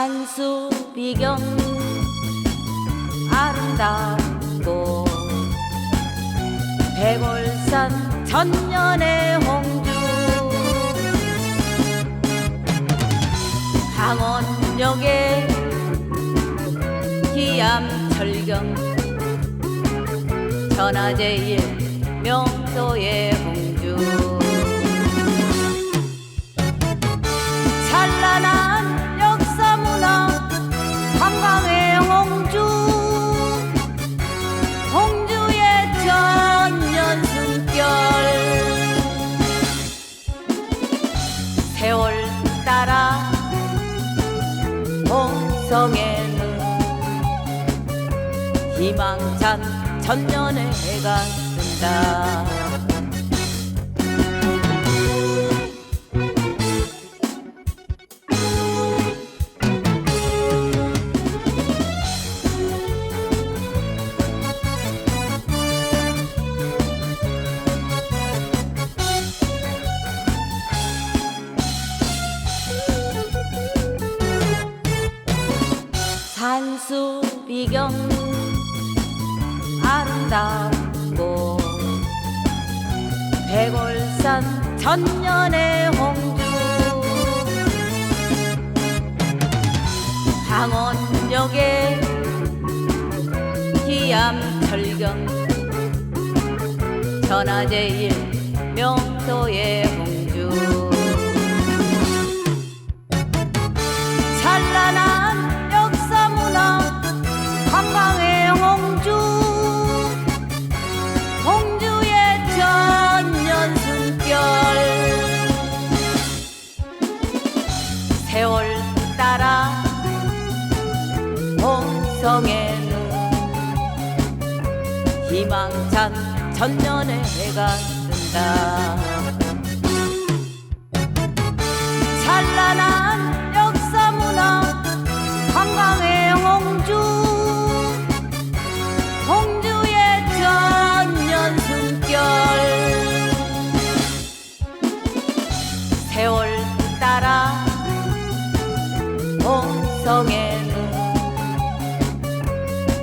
만수비경 아름답고 백월산 천년의 홍주 강원역의 기암철경 전하제일 명도의 홍 홍성에는 희망찬 천년의 해가 뜬다 산수 비경 아름답고 백월산 천년의 홍주 강원역의 기암철경 천하제일 명소의 홍 홍성에는 희망찬 천년의 해가 뜬다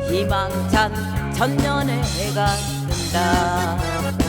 희망찬 천년의 해가 뜬다